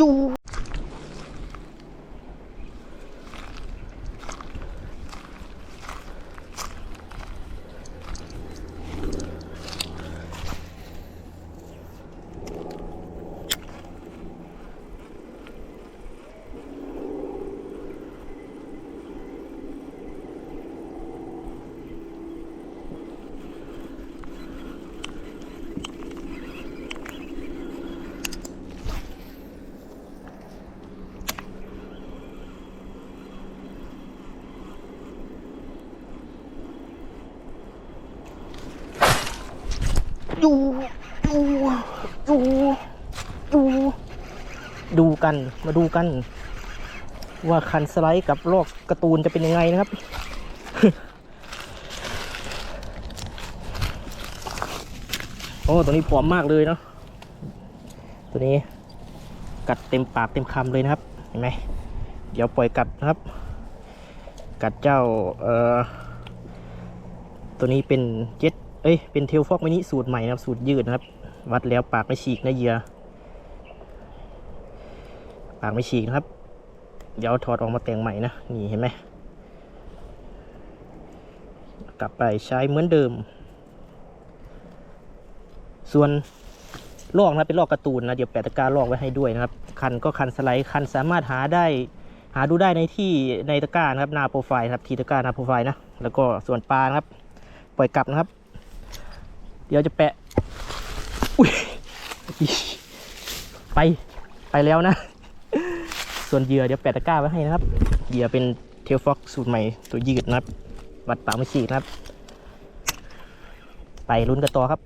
ดู ดูดูดูดูดูกันมาดูกัน ว่าคันสไลด์กับลอกการ์ตูนจะเป็นยังไงนะครับ โอ้ตัวนี้ผอมมากเลยเนาะตัวนี้กัดเต็มปากเต็มคำเลยนะครับเห็นไหมเดี๋ยวปล่อยกัดนะครับ กัดเจ้าเอ่อตัวนี้เป็นเจ็ด เอ้ย เป็นเทลฟอกมินิสูตรใหม่นะครับ สูตรยืดนะครับ วัดแล้วปากไม่ฉีกนะเหยื่อปากไม่ฉีกนะครับ เดี๋ยวถอดออกมาแต่งใหม่นะ นี่เห็นไหม กลับไปใช้เหมือนเดิม ส่วนลอกนะเป็นลอกการ์ตูนนะ เดี๋ยวแปะตะกร้าลอกไว้ให้ด้วยนะครับ คันก็คันสไลด์ คันสามารถหาได้ หาดูได้ในที่ในตะกร้านะครับหน้าโปรไฟล์นะครับ ที่ตะกร้าหน้าโปรไฟล์นะ แล้วก็ส่วนปลานะครับ ปล่อยกลับนะครับ เดี๋ยวจะแปะ อุ้ย ไป ไปแล้วนะ ส่วนเหยื่อเดี๋ยวแปะตะกร้าไว้ให้นะครับ เหยื่อเป็นเทลฟ็อกสูตรใหม่ตัวยืดนะครับ วัดปากไม่ฉีกนะครับ ไปลุ้นกันต่อครับ